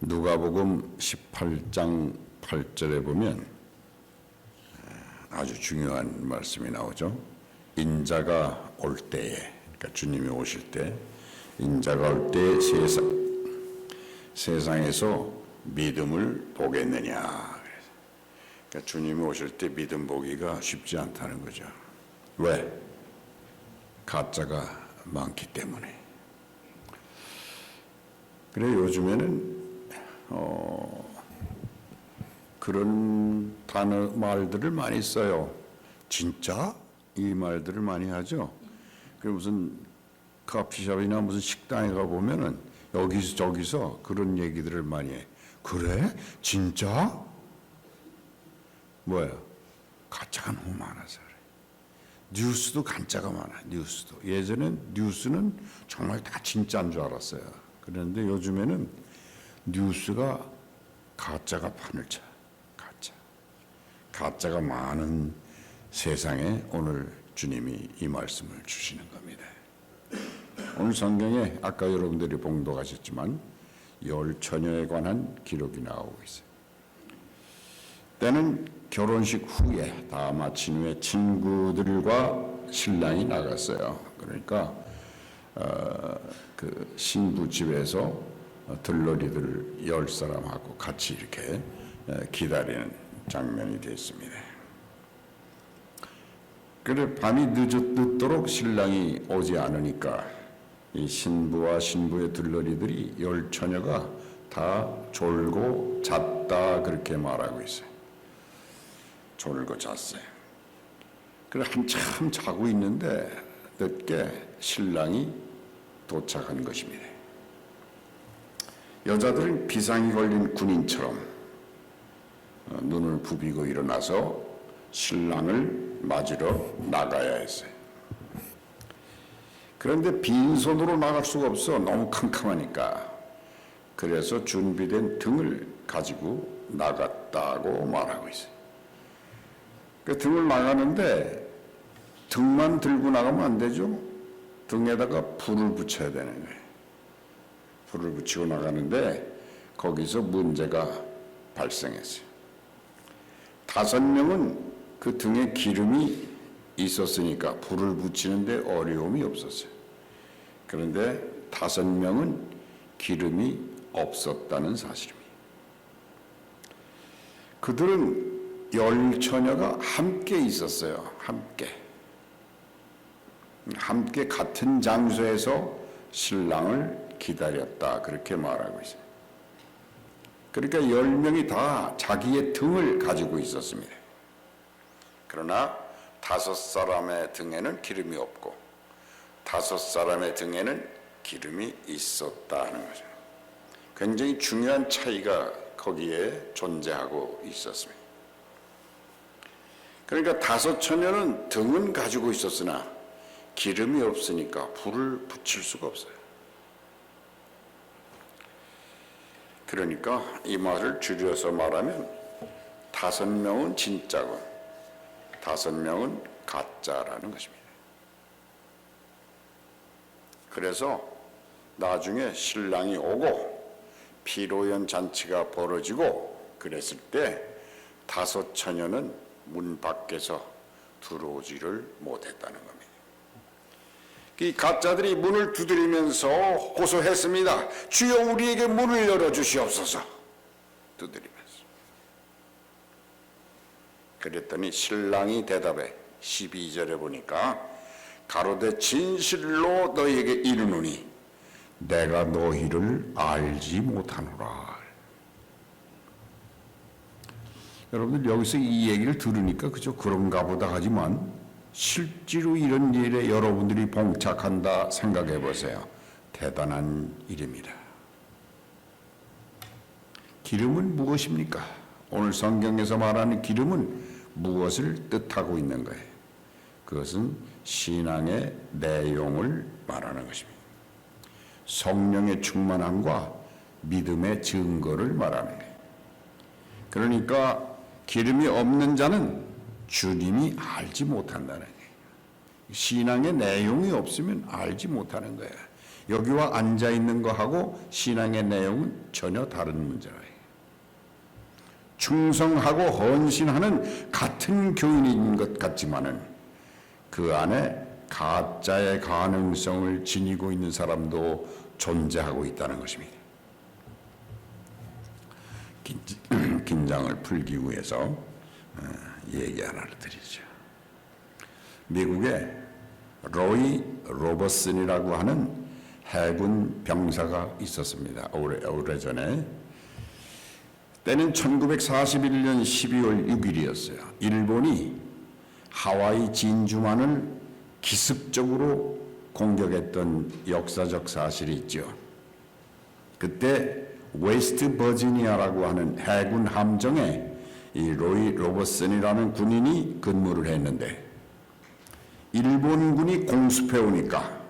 누가복음 18장 8절에 보면 아주 중요한 말씀이 나오죠. 인자가 올 때에, 그러니까 주님이 오실 때, 인자가 올 때 세상, 세상에서 믿음을 보겠느냐. 그러니까 주님이 오실 때 믿음 보기가 쉽지 않다는 거죠. 왜? 가짜가 많기 때문에. 그래 요즘에는 어, 그런 단어 말들을 많이 써요. 진짜 이 말들을 많이 하죠. 그 무슨 커피숍이나 무슨 식당에 가 보면은 여기서 저기서 그런 얘기들을 많이 해. 그래? 진짜? 뭐야? 가짜가 너무 많아서 그래. 뉴스도 간짜가 많아. 뉴스도 예전엔 뉴스는 정말 다 진짜인 줄 알았어요. 그런데 요즘에는 뉴스가 가짜가 판을 쳐. 가짜. 가짜가 많은 세상에 오늘 주님이 이 말씀을 주시는 겁니다. 오늘 성경에 아까 여러분들이 봉독하셨지만 열 처녀에 관한 기록이 나오고 있어요. 때는 결혼식 후에 다 마친 후에 친구들과 신랑이 나갔어요. 그러니까 어, 그 신부 집에서 들러리들 열 사람하고 같이 이렇게 어, 기다리는 장면이 됐습니다. 그래 밤이 늦었, 늦도록 신랑이 오지 않으니까 이 신부와 신부의 들러리들이 열 처녀가 다 졸고 잤다 그렇게 말하고 있어요. 졸고 잤어요. 그래 한참 자고 있는데 늦게 신랑이 도착한 것입니다. 여자들은 비상이 걸린 군인처럼 어, 눈을 부비고 일어나서 신랑을 맞으러 나가야 했어요. 그런데 빈손으로 나갈 수가 없어. 너무 캄캄하니까. 그래서 준비된 등을 가지고 나갔다고 말하고 있어요. 그 등을 나가는데 등만 들고 나가면 안 되죠. 등에다가 불을 붙여야 되는 거예요. 불을 붙이고 나가는데 거기서 문제가 발생했어요. 다섯 명은 그 등에 기름이 있었으니까 불을 붙이는데 어려움이 없었어요. 그런데 다섯 명은 기름이 없었다는 사실입니다. 그들은 열 처녀가 함께 있었어요. 함께. 함께 같은 장소에서 신랑을 기다렸다. 그렇게 말하고 있어요. 그러니까 열 명이 다 자기의 등을 가지고 있었습니다. 그러나 다섯 사람의 등에는 기름이 없고 다섯 사람의 등에는 기름이 있었다는 거죠. 굉장히 중요한 차이가 거기에 존재하고 있었습니다. 그러니까 다섯 처녀는 등은 가지고 있었으나 기름이 없으니까 불을 붙일 수가 없어요. 그러니까 이 말을 줄여서 말하면 다섯 명은 진짜고 다섯 명은 가짜라는 것입니다. 그래서 나중에 신랑이 오고 피로연 잔치가 벌어지고 그랬을 때 다섯 처녀는 문 밖에서 들어오지를 못했다는 겁니다. 이 가짜들이 문을 두드리면서 호소했습니다. 주여 우리에게 문을 열어 주시옵소서. 두드리면서. 그랬더니 신랑이 대답해 12절에 보니까 가로되 진실로 너희에게 이르노니 내가 너희를 알지 못하노라. 여러분들 여기서 이 얘기를 들으니까 그저 그런가 보다 하지만 실제로 이런 일에 여러분들이 봉착한다 생각해 보세요. 대단한 일입니다. 기름은 무엇입니까? 오늘 성경에서 말하는 기름은 무엇을 뜻하고 있는 거예요? 그것은 신앙의 내용을 말하는 것입니다. 성령의 충만함과 믿음의 증거를 말하는 거예요. 그러니까 기름이 없는 자는 주님이 알지 못한다는 거예요. 신앙의 내용이 없으면 알지 못하는 거예요. 여기와 앉아 있는 거하고 신앙의 내용은 전혀 다른 문제예요. 충성하고 헌신하는 같은 교인인 것 같지만은 그 안에 가짜의 가능성을 지니고 있는 사람도 존재하고 있다는 것입니다. 긴- 긴장을 풀기 위해서 어, 얘기 하나를 드리죠. 미국에 로이 로버슨이라고 하는 해군 병사가 있었습니다. 오래, 오래전에. 때는 1941년 12월 6일이었어요. 일본이 하와이 진주만을 기습적으로 공격했던 역사적 사실이 있죠. 그때 웨스트 버지니아라고 하는 해군 함정에 이 로이 로버슨이라는 군인이 근무를 했는데 일본군이 공습해 오니까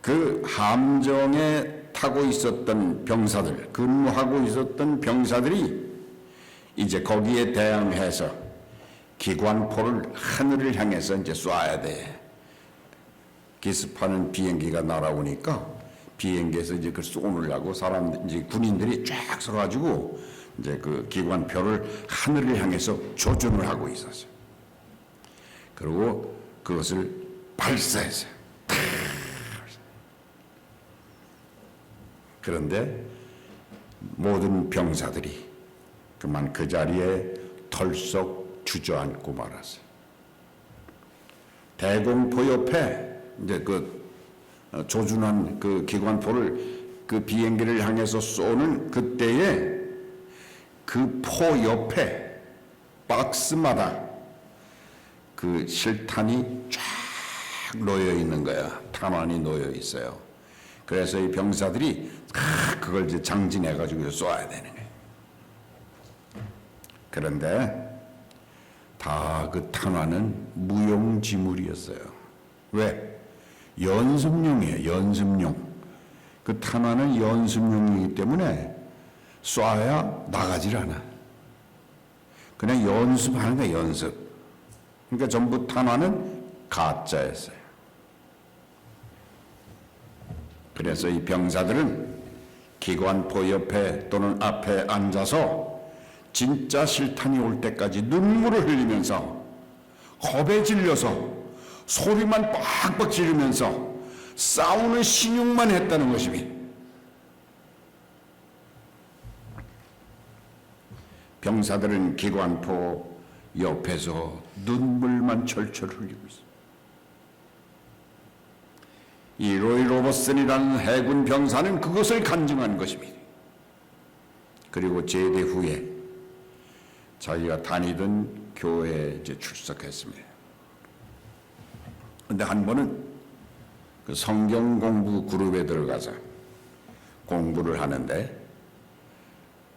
그 함정에 타고 있었던 병사들, 근무하고 있었던 병사들이 이제 거기에 대항해서 기관포를 하늘을 향해서 이제 쏴야 돼. 기습하는 비행기가 날아오니까 비행기에서 이제 그 쏘느라고 사람 이제 군인들이 쫙 서가지고 이제 그 기관표를 하늘을 향해서 조준을 하고 있었어요. 그리고 그것을 발사했어요. 그런데 모든 병사들이 그만 그 자리에 털썩 주저앉고 말았어요. 대공포 옆에 이제 그 어, 조준한 그 기관포를 그 비행기를 향해서 쏘는 그때에 그 포 옆에 박스마다 그 실탄이 쫙 놓여 있는 거야. 탄환이 놓여 있어요. 그래서 이 병사들이 다 그걸 이제 장진해 가지고 쏘아야 되는 거예요. 그런데 다 그 탄환은 무용지물이었어요. 왜? 연습용이에요. 연습용. 그 탄환은 연습용이기 때문에 쏴야 나가질 않아. 그냥 연습하는 거야, 연습. 그러니까 전부 탄환은 가짜였어요. 그래서 이 병사들은 기관포 옆에 또는 앞에 앉아서 진짜 실탄이 올 때까지 눈물을 흘리면서 겁에 질려서 소리만 빡빡 지르면서 싸우는 신용만 했다는 것입니다. 병사들은 기관포 옆에서 눈물만 철철 흘리고 있습니다. 이 로이 로버슨이라는 해군 병사는 그것을 간증한 것입니다. 그리고 제대 후에 자기가 다니던 교회에 이제 출석했습니다. 근데 한 번은 그 성경 공부 그룹에 들어가서 공부를 하는데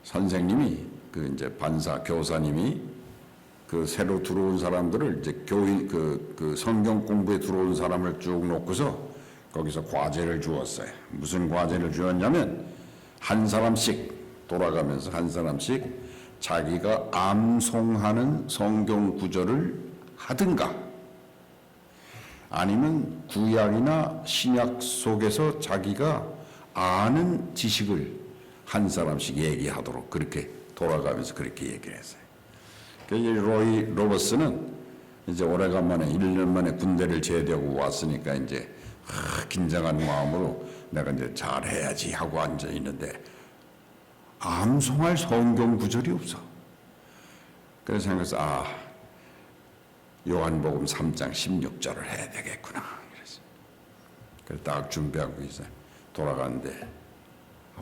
선생님이 그 이제 반사 교사님이 그 새로 들어온 사람들을 이제 교인 그, 그 성경 공부에 들어온 사람을 쭉 놓고서 거기서 과제를 주었어요. 무슨 과제를 주었냐면 한 사람씩 돌아가면서 한 사람씩 자기가 암송하는 성경 구절을 하든가 아니면 구약이나 신약 속에서 자기가 아는 지식을 한 사람씩 얘기하도록 그렇게 돌아가면서 그렇게 얘기를 했어요. 그래서 이 로이 로버스는 이제 오래간만에 1년 만에 군대를 제대하고 왔으니까 이제 하, 긴장한 마음으로 내가 이제 잘해야지 하고 앉아 있는데 암송할 성경 구절이 없어. 그래서 생각해서 아 요한복음 3장 16절을 해야 되겠구나. 그래서 딱 준비하고 있어요. 돌아가는데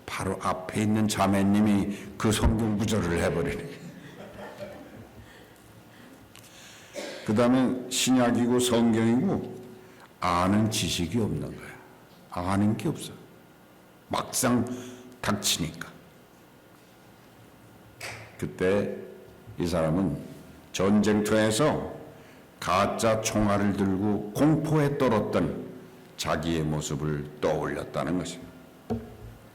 바로 앞에 있는 자매님이 그 성경 구절을 해버리네. 그 다음에 신약이고 성경이고 아는 지식이 없는 거야. 아는 게 없어. 막상 닥치니까. 그때 이 사람은 전쟁터에서 가짜 총알을 들고 공포에 떨었던 자기의 모습을 떠올렸다는 것입니다.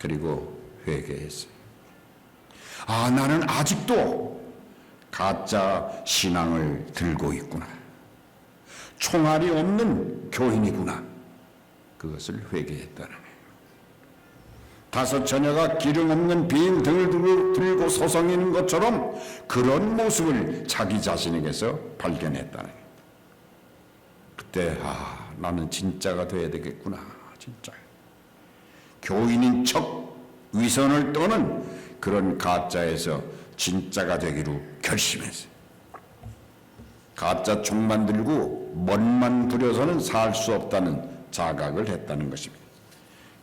그리고 회개했어요. 아, 나는 아직도 가짜 신앙을 들고 있구나. 총알이 없는 교인이구나. 그것을 회개했다는. 다섯 처녀가 기름 없는 빈 등을 들고, 들고 서성이는 것처럼 그런 모습을 자기 자신에게서 발견했다는 거예요. 그때 아 나는 진짜가 돼야 되겠구나 진짜 교인인 척 위선을 떠는 그런 가짜에서 진짜가 되기로 결심했어요. 가짜 총 만 들고 멋만 부려서는 살 수 없다는 자각을 했다는 것입니다.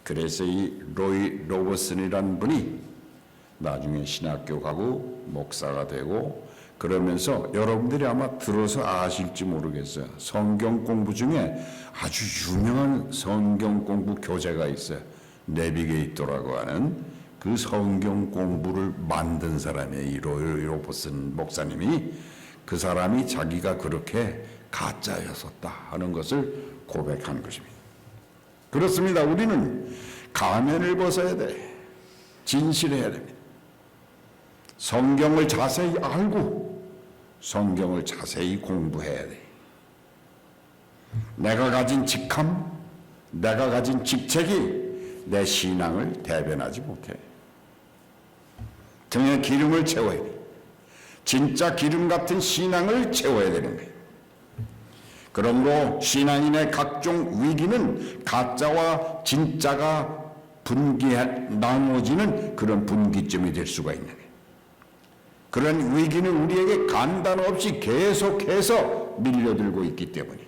그래서 이 로이 로버슨이라는 분이 나중에 신학교 가고 목사가 되고 그러면서 여러분들이 아마 들어서 아실지 모르겠어요. 성경 공부 중에 아주 유명한 성경 공부 교재가 있어요. 내비게이터라고 하는 그 성경 공부를 만든 로이 로버슨 목사님이 그 사람이 자기가 그렇게 가짜였었다 하는 것을 고백한 것입니다. 그렇습니다. 우리는 가면을 벗어야 돼. 진실해야 됩니다. 성경을 자세히 알고 성경을 자세히 공부해야 돼. 내가 가진 직함, 내가 가진 직책이 내 신앙을 대변하지 못해. 등에 기름을 채워야 돼. 진짜 기름 같은 신앙을 채워야 되는 거예요. 그러므로 신앙인의 각종 위기는 가짜와 진짜가 분기 나눠지는 그런 분기점이 될 수가 있는 거예요. 그런 위기는 우리에게 간단 없이 계속해서 밀려들고 있기 때문에.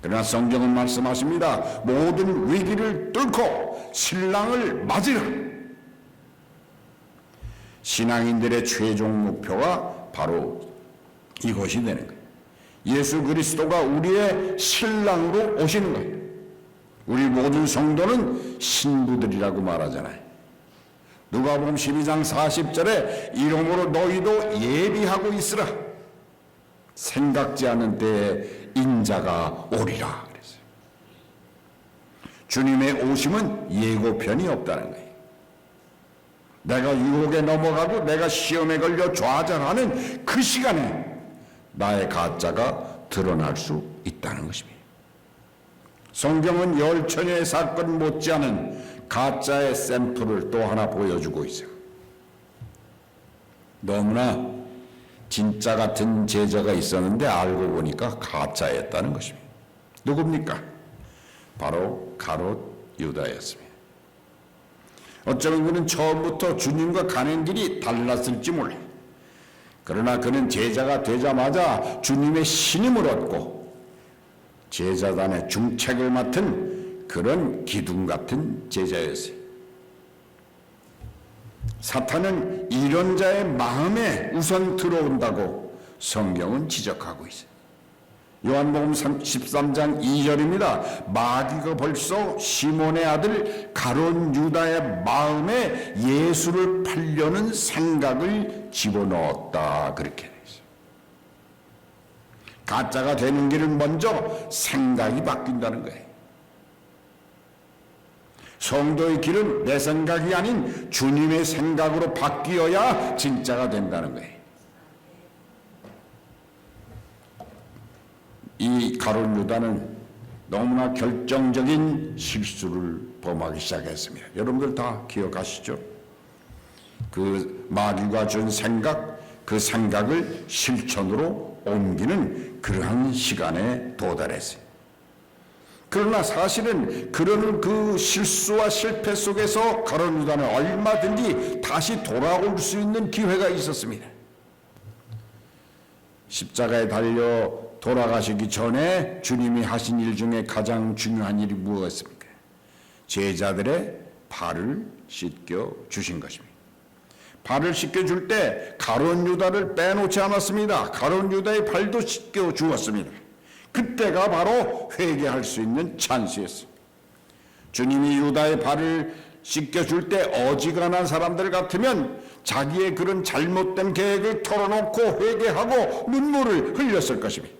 그러나 성경은 말씀하십니다. 모든 위기를 뚫고 신랑을 맞으라. 신앙인들의 최종 목표가 바로 이것이 되는 거예요. 예수 그리스도가 우리의 신랑으로 오시는 거예요. 우리 모든 성도는 신부들이라고 말하잖아요. 누가복음 12장 40절에 이러므로 너희도 예비하고 있으라. 생각지 않은 때에 인자가 오리라 그랬어요. 주님의 오심은 예고편이 없다는 거예요. 내가 유혹에 넘어가고 내가 시험에 걸려 좌절하는 그 시간에 나의 가짜가 드러날 수 있다는 것입니다. 성경은 열 처녀의 사건 못지않은 가짜의 샘플을 또 하나 보여주고 있어요. 너무나 진짜 같은 제자가 있었는데 알고 보니까 가짜였다는 것입니다. 누굽니까? 바로 가롯 유다였습니다. 어쩌면 그는 처음부터 주님과 가는 길이 달랐을지 몰라요. 그러나 그는 제자가 되자마자 주님의 신임을 얻고 제자단의 중책을 맡은 그런 기둥 같은 제자였어요. 사탄은 이런 자의 마음에 우선 들어온다고 성경은 지적하고 있어요. 요한복음 13장 2절입니다. 마귀가 벌써 시몬의 아들 가론 유다의 마음에 예수를 팔려는 생각을 집어넣었다. 그렇게 돼 있어요. 가짜가 되는 길은 먼저 생각이 바뀐다는 거예요. 성도의 길은 내 생각이 아닌 주님의 생각으로 바뀌어야 진짜가 된다는 거예요. 이 가론 유다는 너무나 결정적인 실수를 범하기 시작했습니다. 여러분들 다 기억하시죠? 그 마귀가 준 생각, 그 생각을 실천으로 옮기는 그러한 시간에 도달했어요. 그러나 사실은 그런 그 실수와 실패 속에서 가론 유다는 얼마든지 다시 돌아올 수 있는 기회가 있었습니다. 십자가에 달려 돌아가시기 전에 주님이 하신 일 중에 가장 중요한 일이 무엇입니까? 제자들의 발을 씻겨 주신 것입니다. 발을 씻겨 줄 때 가론 유다를 빼놓지 않았습니다. 가론 유다의 발도 씻겨 주었습니다. 그때가 바로 회개할 수 있는 찬스였어요. 주님이 유다의 발을 씻겨 줄 때 어지간한 사람들 같으면 자기의 그런 잘못된 계획을 털어놓고 회개하고 눈물을 흘렸을 것입니다.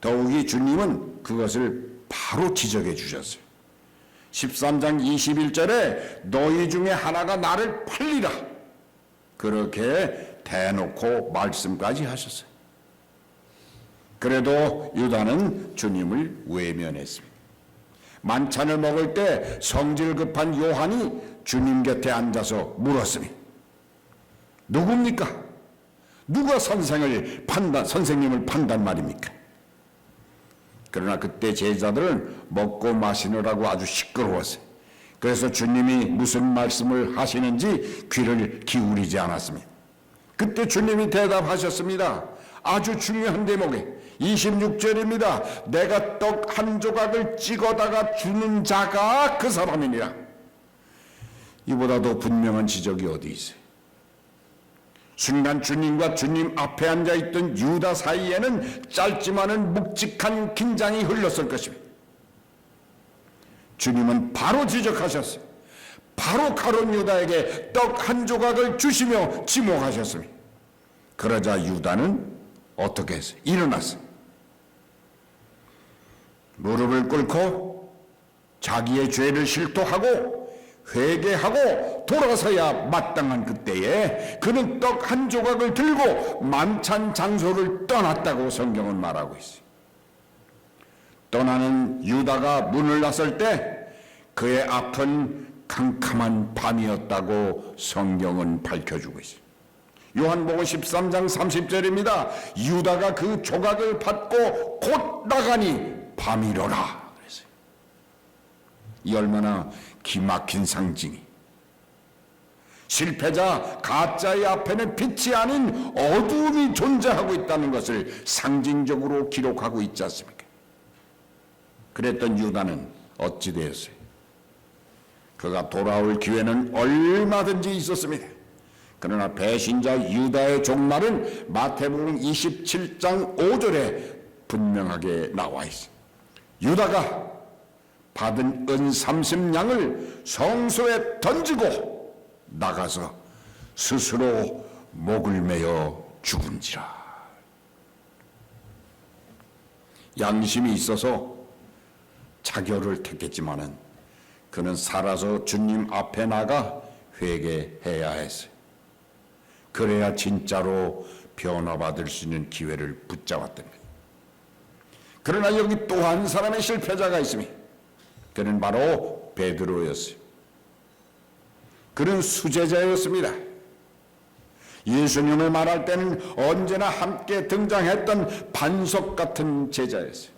더욱이 주님은 그것을 바로 지적해 주셨어요. 13장 21절에 너희 중에 하나가 나를 팔리라. 그렇게 대놓고 말씀까지 하셨어요. 그래도 유다는 주님을 외면했습니다. 만찬을 먹을 때 성질 급한 요한이 주님 곁에 앉아서 물었으니 누굽니까? 누가 선생을 판단 선생님을 판단 말입니까? 그러나 그때 제자들은 먹고 마시느라고 아주 시끄러웠어요. 그래서 주님이 무슨 말씀을 하시는지 귀를 기울이지 않았습니다. 그때 주님이 대답하셨습니다. 아주 중요한 대목에 26절입니다. 내가 떡 한 조각을 찍어다가 주는 자가 그 사람이니라. 이보다 더 분명한 지적이 어디 있어요? 순간 주님과 주님 앞에 앉아 있던 유다 사이에는 짧지만은 묵직한 긴장이 흘렀을 것입니다. 주님은 바로 지적하셨어요. 바로 가론 유다에게 떡 한 조각을 주시며 지목하셨습니다. 그러자 유다는 어떻게 했어요? 일어났어요. 무릎을 꿇고 자기의 죄를 실토하고 회개하고 돌아서야 마땅한 그때에 그는 떡 한 조각을 들고 만찬 장소를 떠났다고 성경은 말하고 있어요. 떠나는 유다가 문을 나설 때 그의 앞은 캄캄한 밤이었다고 성경은 밝혀주고 있어요. 요한복음 13장 30절입니다. 유다가 그 조각을 받고 곧 나가니 밤이로라. 그랬어요. 이 얼마나 기막힌 상징이. 실패자 가짜의 앞에는 빛이 아닌 어두움이 존재하고 있다는 것을 상징적으로 기록하고 있지 않습니까? 그랬던 유다는 어찌 되었어요? 그가 돌아올 기회는 얼마든지 있었습니다. 그러나 배신자 유다의 종말은 마태복음 27장 5절에 분명하게 나와 있습니다. 유다가 받은 은 30냥을 성소에 던지고 나가서 스스로 목을 매어 죽은지라. 양심이 있어서 자결을 택했지만은 그는 살아서 주님 앞에 나가 회개해야 했어요. 그래야 진짜로 변화받을 수 있는 기회를 붙잡았던 거예요. 그러나 여기 또 한 사람의 실패자가 있습니다. 그는 바로 베드로였어요. 그는 수제자였습니다. 예수님을 말할 때는 언제나 함께 등장했던 반석 같은 제자였어요.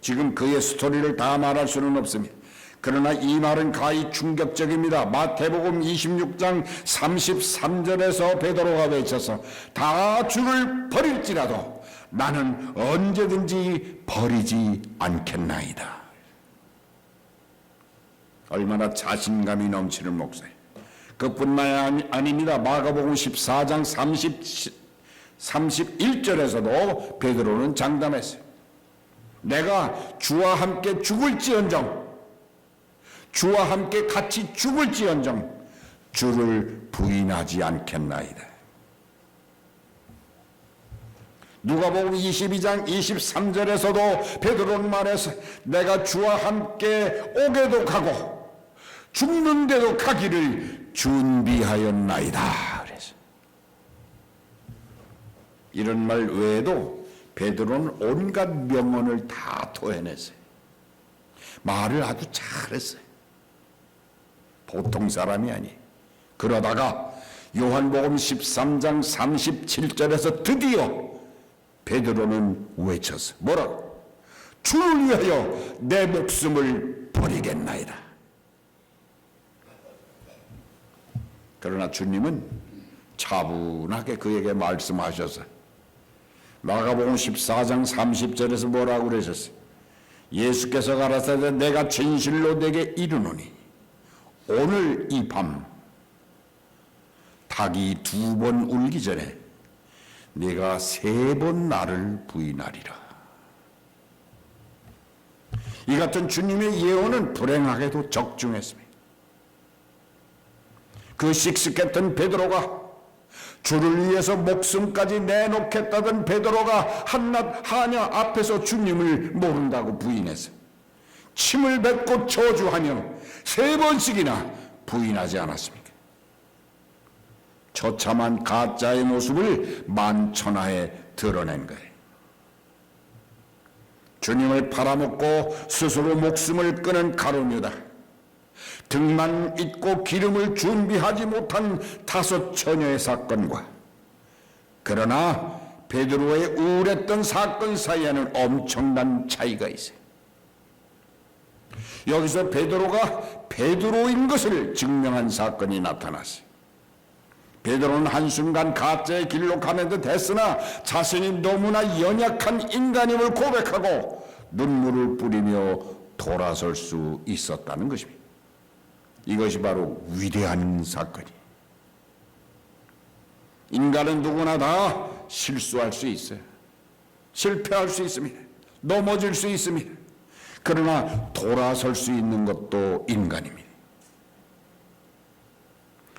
지금 그의 스토리를 다 말할 수는 없습니다. 그러나 이 말은 가히 충격적입니다. 마태복음 26장 33절에서 베드로가 외쳐서 다 주를 버릴지라도 나는 언제든지 버리지 않겠나이다. 얼마나 자신감이 넘치는 목사예요. 그뿐만 아닙니다. 마가복음 14장 30, 31절에서도 베드로는 장담했어요. 내가 주와 함께 죽을지언정 주와 함께 같이 죽을지언정 주를 부인하지 않겠나이다. 누가복음 22장 23절에서도 베드로는 말해서 내가 주와 함께 오게도 가고 죽는데도 가기를 준비하였나이다. 그래서 이런 말 외에도 베드로는 온갖 명언을 다 토해냈어요. 말을 아주 잘했어요. 보통 사람이 아니에요. 그러다가 요한복음 13장 37절에서 드디어 베드로는 외쳤어. 뭐라고? 주를 위하여 내 목숨을 버리겠나이다. 그러나 주님은 차분하게 그에게 말씀하셔서 마가복음 14장 30절에서 뭐라고 그러셨어요? 예수께서 가라사대 내가 진실로 내게 이르노니 오늘 이 밤 닭이 두 번 울기 전에 네가 세 번 나를 부인하리라. 이 같은 주님의 예언은 불행하게도 적중했습니다. 그 씩씩했던 베드로가 주를 위해서 목숨까지 내놓겠다던 베드로가 한낱 하냐 앞에서 주님을 모른다고 부인했어요. 침을 뱉고 저주하며 세 번씩이나 부인하지 않았습니까? 처참한 가짜의 모습을 만천하에 드러낸 거예요. 주님을 팔아먹고 스스로 목숨을 끊은 가룟유다. 등만 잇고 기름을 준비하지 못한 다섯 처녀의 사건과 그러나 베드로의 우울했던 사건 사이에는 엄청난 차이가 있어요. 여기서 베드로가 베드로인 것을 증명한 사건이 나타났어요. 베드로는 한순간 가짜의 길로 가는 듯 했으나 자신이 너무나 연약한 인간임을 고백하고 눈물을 뿌리며 돌아설 수 있었다는 것입니다. 이것이 바로 위대한 사건이에요. 인간은 누구나 다 실수할 수 있어요. 실패할 수 있습니다. 넘어질 수 있습니다. 그러나 돌아설 수 있는 것도 인간입니다.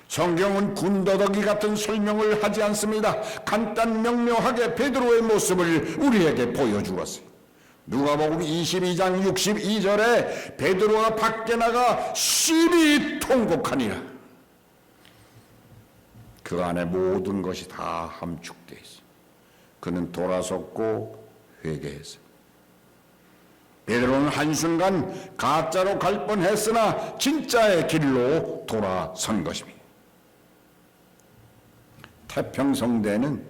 성경은 군더더기 같은 설명을 하지 않습니다. 간단 명료하게 베드로의 모습을 우리에게 보여주었어요. 누가복음 22장 62절에 베드로가 밖에 나가 심히 통곡하니라. 그 안에 모든 것이 다 함축되어 있어. 그는 돌아섰고 회개했어. 베드로는 한순간 가짜로 갈 뻔했으나 진짜의 길로 돌아선 것입니다. 태평성대는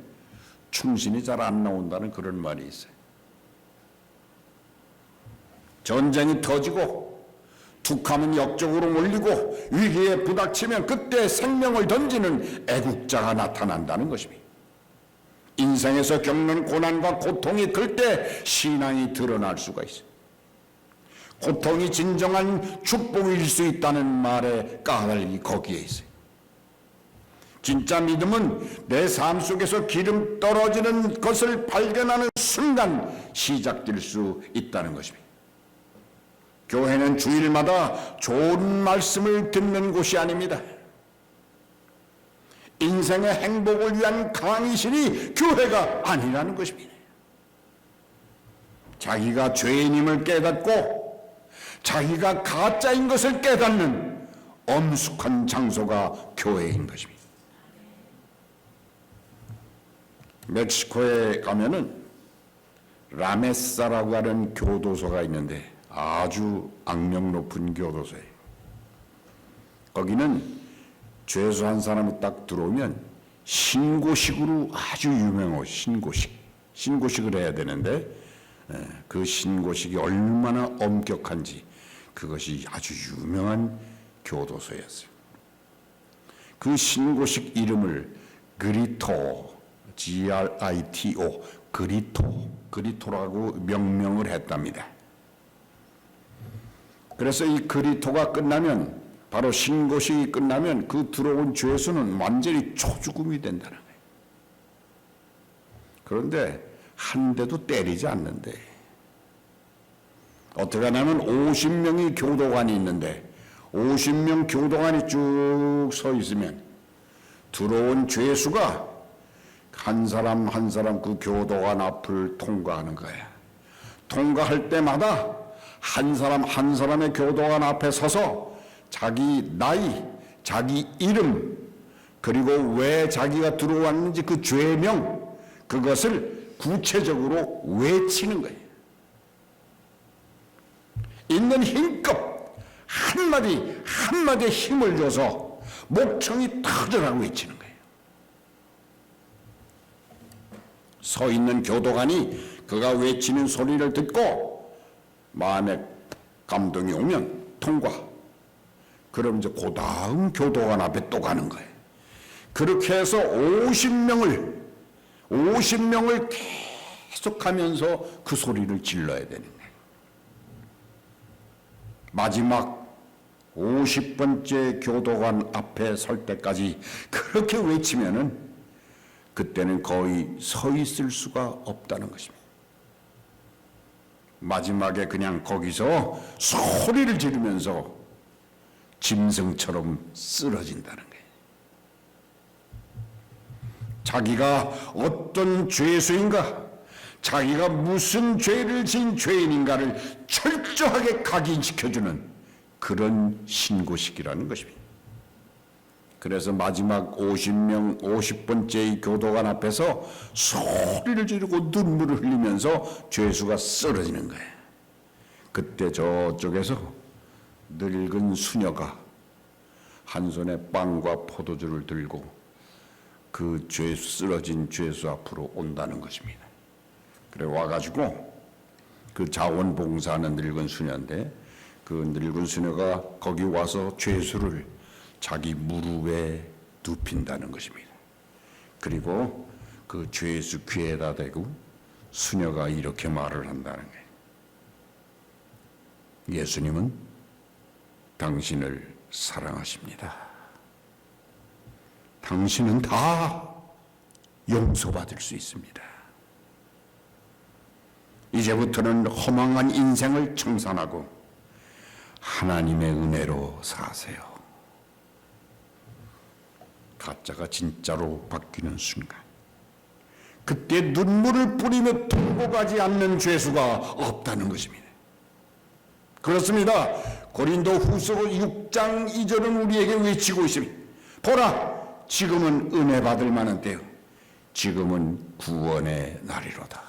충신이 잘 안 나온다는 그런 말이 있어요. 전쟁이 터지고 툭하면 역적으로 몰리고 위기에 부닥치면 그때 생명을 던지는 애국자가 나타난다는 것입니다. 인생에서 겪는 고난과 고통이 클 때 신앙이 드러날 수가 있어요. 고통이 진정한 축복일 수 있다는 말의 까닭이 거기에 있어요. 진짜 믿음은 내 삶 속에서 기름 떨어지는 것을 발견하는 순간 시작될 수 있다는 것입니다. 교회는 주일마다 좋은 말씀을 듣는 곳이 아닙니다. 인생의 행복을 위한 강의실이 교회가 아니라는 것입니다. 자기가 죄인임을 깨닫고 자기가 가짜인 것을 깨닫는 엄숙한 장소가 교회인 것입니다. 멕시코에 가면은 라메사라고 하는 교도소가 있는데 아주 악명 높은 교도소예요. 거기는 죄수한 사람이 딱 들어오면 신고식으로 아주 유명한 신고식. 신고식을 해야 되는데 에, 그 신고식이 얼마나 엄격한지 그것이 아주 유명한 교도소였어요. 그 신고식 이름을 그리토 G-R-I-T-O 그리토 그리토라고 명명을 했답니다. 그래서 이 그리토가 끝나면 바로 신고식이 끝나면 그 들어온 죄수는 완전히 초죽음이 된다는 거예요. 그런데 한 대도 때리지 않는데 어떻게 하냐면 50명의 교도관이 있는데 50명 교도관이 쭉 서 있으면 들어온 죄수가 한 사람 한 사람 그 교도관 앞을 통과하는 거야. 통과할 때마다 한 사람 한 사람의 교도관 앞에 서서 자기 나이, 자기 이름, 그리고 왜 자기가 들어왔는지 그 죄명, 그것을 구체적으로 외치는 거예요. 있는 힘껏 한마디, 한마디에 힘을 줘서 목청이 터져라고 외치는 거예요. 서 있는 교도관이 그가 외치는 소리를 듣고 마음에 감동이 오면 통과. 그럼 이제 그 다음 교도관 앞에 또 가는 거예요. 그렇게 해서 50명을, 50명을 계속 하면서 그 소리를 질러야 되는 거예요. 마지막 50번째 교도관 앞에 설 때까지 그렇게 외치면은 그때는 거의 서 있을 수가 없다는 것입니다. 마지막에 그냥 거기서 소리를 지르면서 짐승처럼 쓰러진다는 거예요. 자기가 어떤 죄수인가, 자기가 무슨 죄를 지은 죄인인가를 철저하게 각인시켜주는 그런 신고식이라는 것입니다. 그래서 마지막 50명, 50번째 교도관 앞에서 소리를 지르고 눈물을 흘리면서 죄수가 쓰러지는 거예요. 그때 저쪽에서 늙은 수녀가 한 손에 빵과 포도주를 들고 그 죄수 쓰러진 죄수 앞으로 온다는 것입니다. 그래 와가지고 그 자원봉사하는 늙은 수녀인데 그 늙은 수녀가 거기 와서 죄수를 자기 무릎에 눕힌다는 것입니다. 그리고 그 죄수 귀에다 대고 수녀가 이렇게 말을 한다는 거예요. 예수님은 당신을 사랑하십니다. 당신은 다 용서받을 수 있습니다. 이제부터는 허망한 인생을 청산하고 하나님의 은혜로 사세요. 가짜가 진짜로 바뀌는 순간. 그때 눈물을 뿌리며 통곡하지 않는 죄수가 없다는 것입니다. 그렇습니다. 고린도 후서 6장 2절은 우리에게 외치고 있습니다. 보라, 지금은 은혜 받을 만한 때요. 지금은 구원의 날이로다.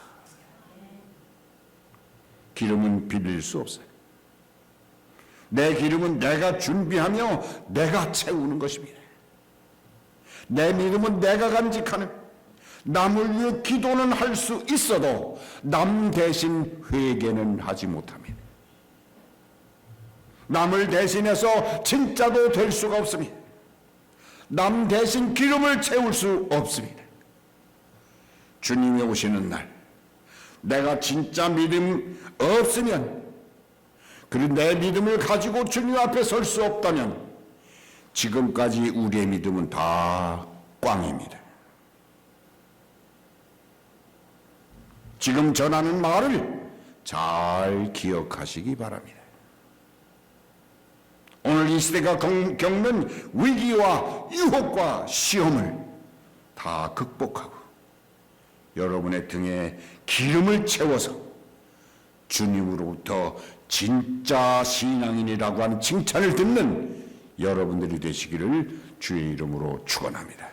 기름은 빌릴 수 없어요. 내 기름은 내가 준비하며 내가 채우는 것입니다. 내 믿음은 내가 간직하는 남을 위해 기도는 할 수 있어도 남 대신 회개는 하지 못합니다. 남을 대신해서 진짜도 될 수가 없습니다. 남 대신 기름을 채울 수 없습니다. 주님이 오시는 날, 내가 진짜 믿음 없으면, 그리고 내 믿음을 가지고 주님 앞에 설 수 없다면, 지금까지 우리의 믿음은 다 꽝입니다. 지금 전하는 말을 잘 기억하시기 바랍니다. 오늘 이 시대가 경- 겪는 위기와 유혹과 시험을 다 극복하고 여러분의 등에 기름을 채워서 주님으로부터 진짜 신앙인이라고 하는 칭찬을 듣는 여러분들이 되시기를 주의 이름으로 축원합니다.